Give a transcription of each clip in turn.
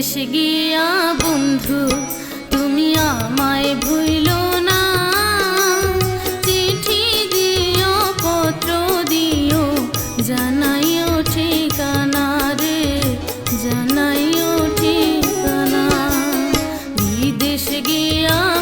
শেষ গিয়া বন্ধু, তুমি আমায় ভুইল না। দিও, পত্র দিও, জানাইও ঠিকানা ঠিকানা। বিদেশ গিয়া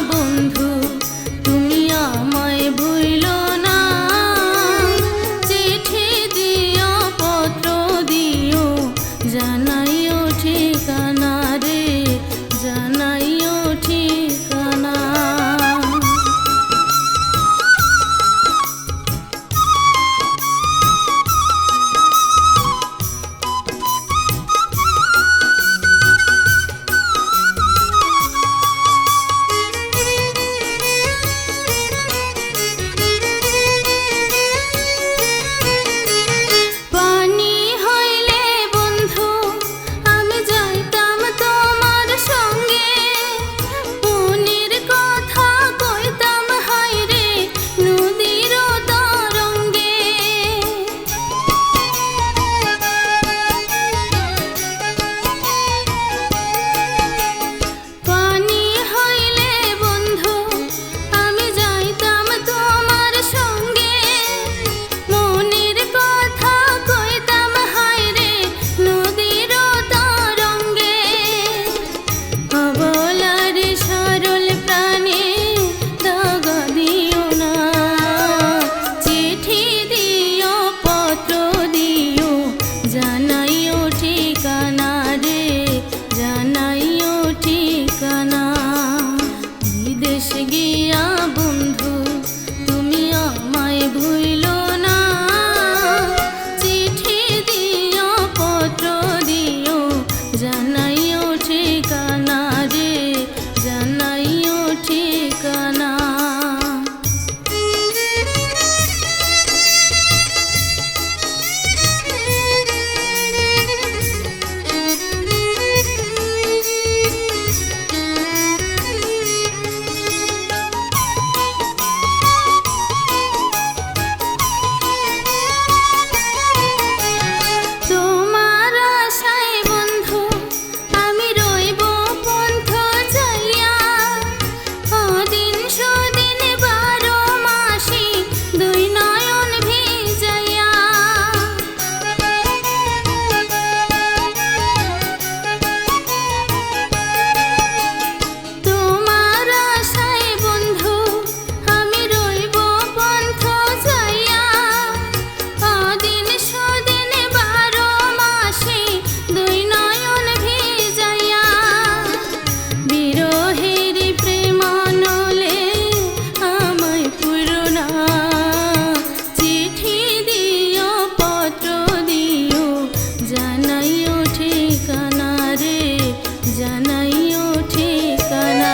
জানাইও ঠিকানা।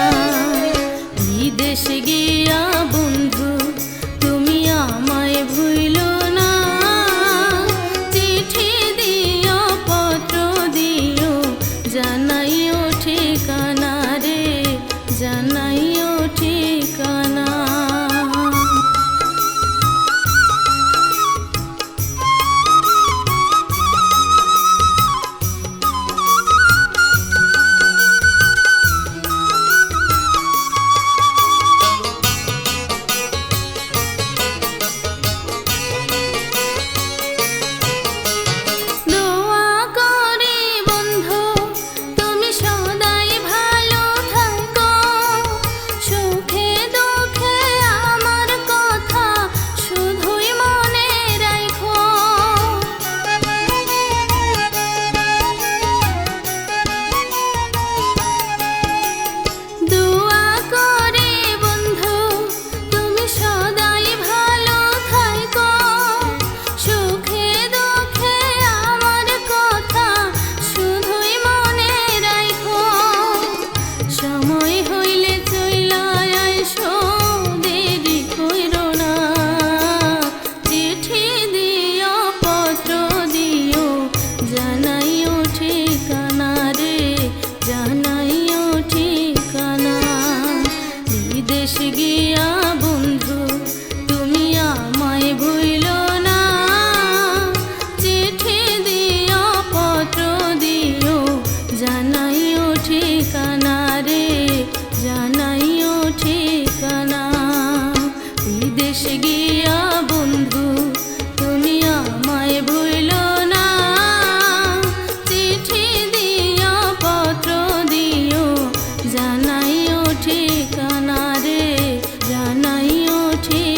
বিদেশ গিয়া বন্ধু দেশ গিয়া te